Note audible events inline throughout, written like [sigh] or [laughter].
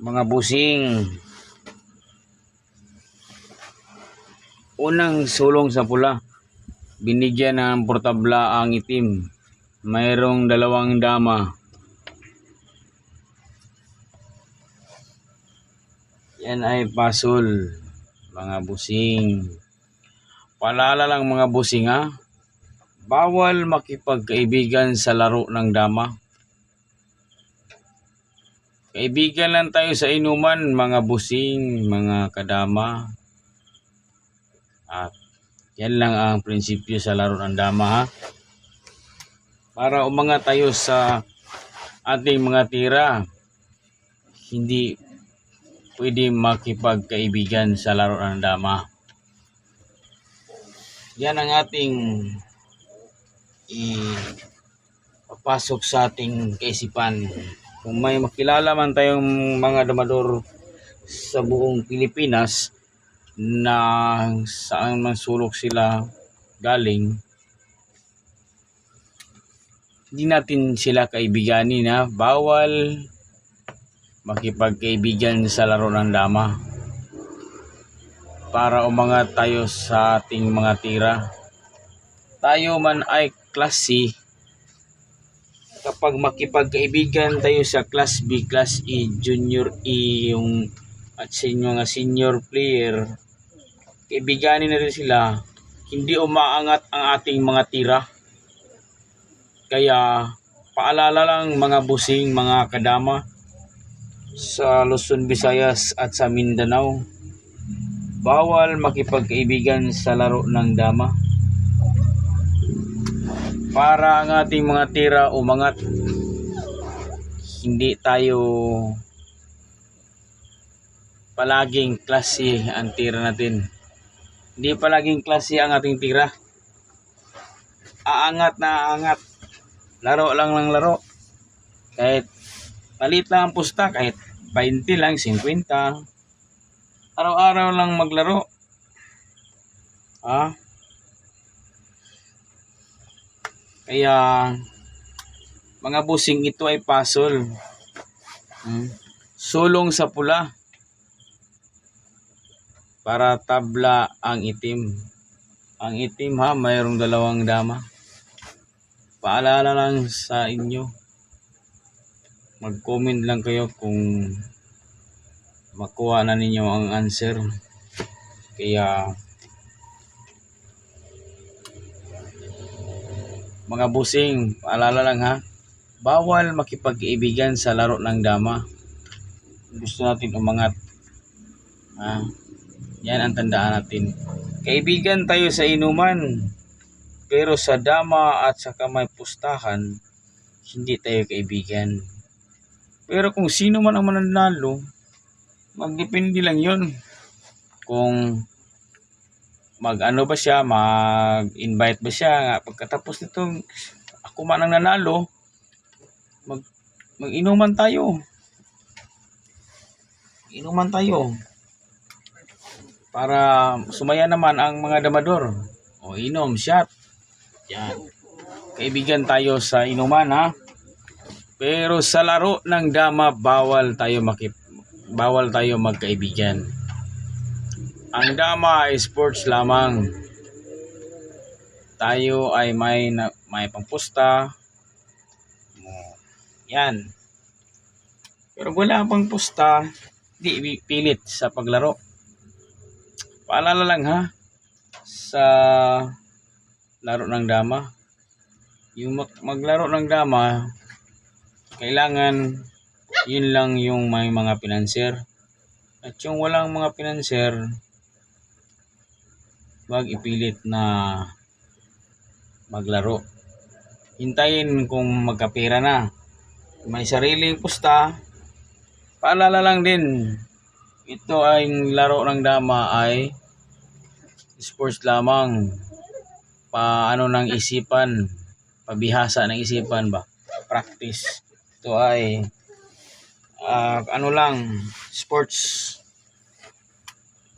mga busing. Unang sulong sa pula. Binigyan ng portabla ang itim. Mayroong dalawang dama. Yan ay pasul. Mga busing. Paalala lang mga busing ha. Bawal makipagkaibigan sa laro ng dama. Kaibigan lang tayo sa inuman, mga busing, mga kadama. At yan lang ang prinsipyo sa laro ng dama ha. Para umangat tayo sa ating mga tira, hindi pwede makipagkaibigan sa laro ng dama. Yan ang ating ipapasok sa ating kaisipan. Kung may makilala man tayong mga damador sa buong Pilipinas na saan man sulok sila galing, hindi natin sila kaibiganin na bawal makipagkaibigan sa laro ng dama para umangat tayo sa ating mga tira. Tayo man ay klase kapag makipagkaibigan tayo sa class B, class E, junior E, yung at sa mga senior player, kaibiganin na rin sila, hindi umaangat ang ating mga tira. Kaya, paalala lang mga busing, mga kadama, sa Luzon, Visayas at sa Mindanao, bawal makipagkaibigan sa laro ng dama para ang ating mga tira umangat. Hindi tayo palaging klase ang tira natin. Hindi palaging klase ang ating tira. Aangat na aangat. Laro lang ng laro. Kahit maliit lang ang pusta kahit 20 lang 50 araw-araw lang maglaro. Ah Kaya, mga busing ito ay pasol. Hmm. Sulong sa pula. Para tabla ang itim. Ang itim ha, mayroong dalawang dama. Paalala lang sa inyo. Mag-comment lang kayo kung makuha na ninyo ang answer. Kaya, Mga busing, paalala lang ha, bawal makipag-iibigan sa laro ng dama. Gusto natin umangat. Ha? Yan ang tandaan natin. Kaibigan tayo sa inuman, pero sa dama at sa kamay pustahan, hindi tayo kaibigan. Pero kung sino man ang mananalo, magdepende lang yon Kung mag-ano ba siya, mag-invite ba siya nga pagkatapos nito ako man ang nanalo mag mag-inuman tayo. Inuman tayo. Para sumaya naman ang mga damador. O inom, shot. Yan. Kaibigan tayo sa inuman ha. Pero sa laro ng dama bawal tayo makip bawal tayo magkaibigan. Ang dama ay sports lamang. Tayo ay may na, may pampusta. Yan. Pero wala pang pusta, di pilit sa paglaro. Paalala lang ha sa laro ng dama. Yung mag- maglaro ng dama, kailangan yun lang yung may mga pinanser. At yung walang mga pinanser, wag ipilit na maglaro. Hintayin kung magkapira na. May sariling pusta, paalala lang din, ito ay laro ng dama ay sports lamang. Paano ng isipan, pabihasa ng isipan ba? Practice. Ito ay ah, ano lang, sports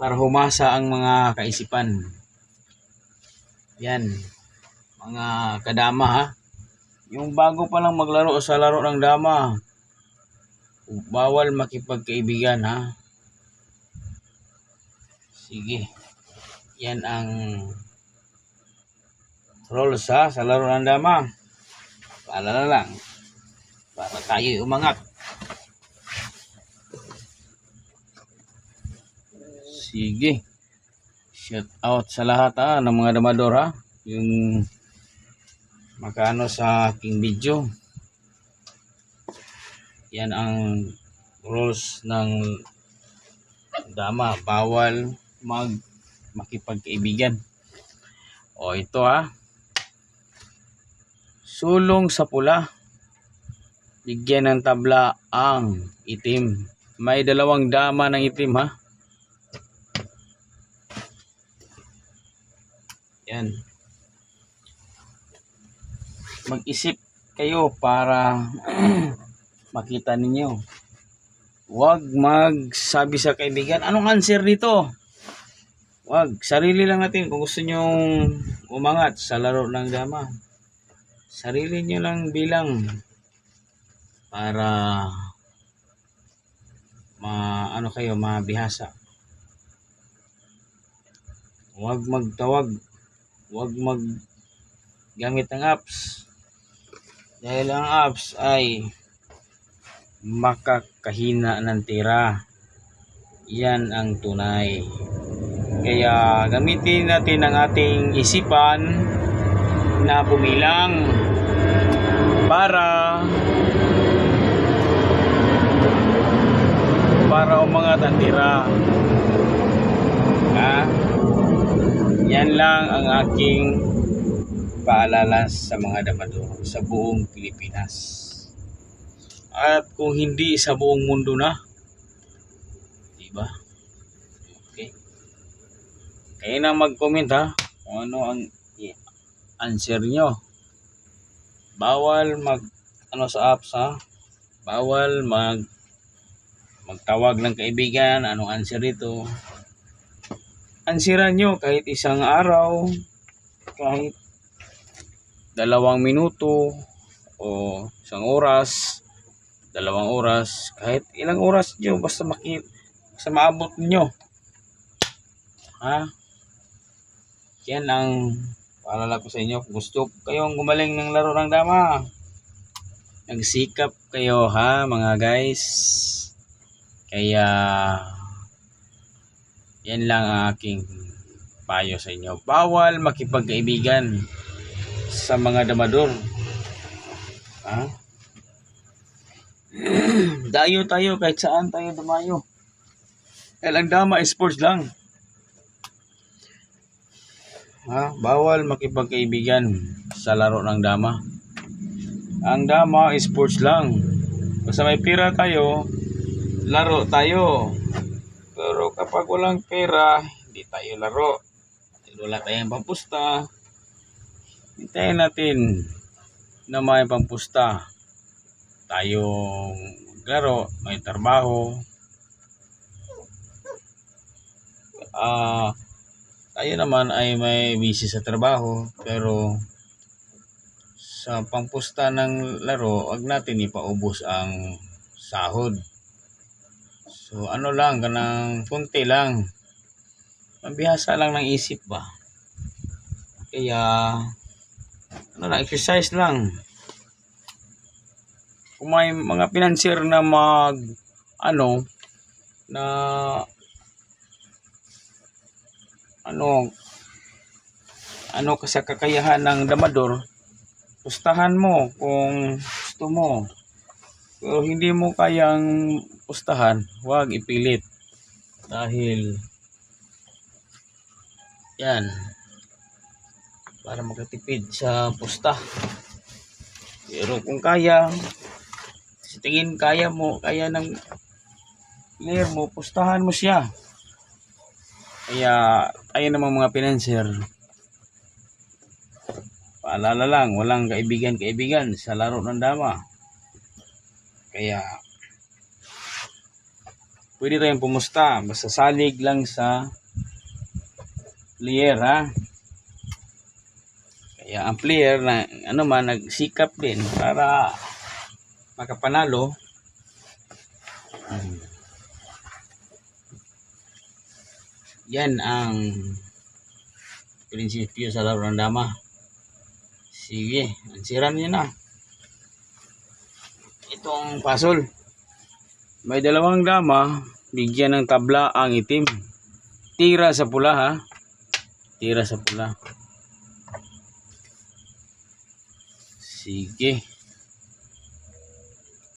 para humasa ang mga kaisipan. Yan. Mga kadama ha. Yung bago pa lang maglaro sa laro ng dama, bawal makipagkaibigan ha. Sige. Yan ang rules ha sa laro ng dama. Paalala lang. Para tayo umangat. Sige. Shout out sa lahat ha, ng mga damador ha. Yung makano sa aking video. Yan ang rules ng dama. Bawal mag makipagkaibigan. O ito ha. Sulong sa pula. Bigyan ng tabla ang itim. May dalawang dama ng itim ha. Yan. Mag-isip kayo para [clears throat] makita ninyo. Huwag magsabi sa kaibigan, anong answer dito? Huwag, sarili lang natin kung gusto nyong umangat sa laro ng dama. Sarili nyo lang bilang para ma ano kayo mabihasa. Huwag magtawag, huwag mag gamit ng apps. Dahil ang apps ay makakahina ng tira. Yan ang tunay. Kaya gamitin natin ang ating isipan na bumilang para para umangat ang tira. Ha? Yan lang ang aking paalala sa mga damador sa buong Pilipinas. At kung hindi sa buong mundo na, di ba? Okay. Kayo na mag-comment ha kung ano ang answer nyo. Bawal mag ano sa apps ha. Bawal mag magtawag ng kaibigan. Anong answer ito? Ansiran nyo kahit isang araw, kahit dalawang minuto o isang oras, dalawang oras, kahit ilang oras nyo, basta maki, basta maabot nyo. Ha? Yan ang paalala ko sa inyo. Kung gusto kayong gumaling ng laro ng dama, nagsikap kayo ha mga guys. Kaya yan lang ang aking payo sa inyo. Bawal makipagkaibigan sa mga damador. Ha? [clears throat] Dayo tayo kahit saan tayo dumayo. Dahil ang dama sports lang. Ha? Bawal makipagkaibigan sa laro ng dama. Ang dama sports lang. Basta may pera tayo, laro tayo. Kapag walang pera, hindi tayo laro. Dahil Wala tayong pampusta. Hintayin natin na may pampusta. Tayong laro, may trabaho. Ah, tayo naman ay may busy sa trabaho pero sa pampusta ng laro, wag natin ipaubos ang sahod. So ano lang, kanang kunti lang. Mabihasa lang ng isip ba. Kaya ano lang, exercise lang. Kung may mga financier na mag ano na ano ano sa kakayahan ng damador pustahan mo kung gusto mo pero hindi mo kayang pustahan huwag ipilit. Dahil yan. Para makatipid sa pusta. Pero kung kaya sa tingin kaya mo kaya ng player mo pustahan mo siya. Kaya tayo naman mga financier paalala lang walang kaibigan kaibigan sa laro ng dama. Kaya pwede tayong pumusta. Basta salig lang sa player ha. Kaya ang player na ano man nagsikap din para makapanalo. Yan ang prinsipyo sa laro ng dama. Sige, ansiran niyo na. Itong pasol. May dalawang dama, bigyan ng tabla ang itim. Tira sa pula ha. Tira sa pula. Sige.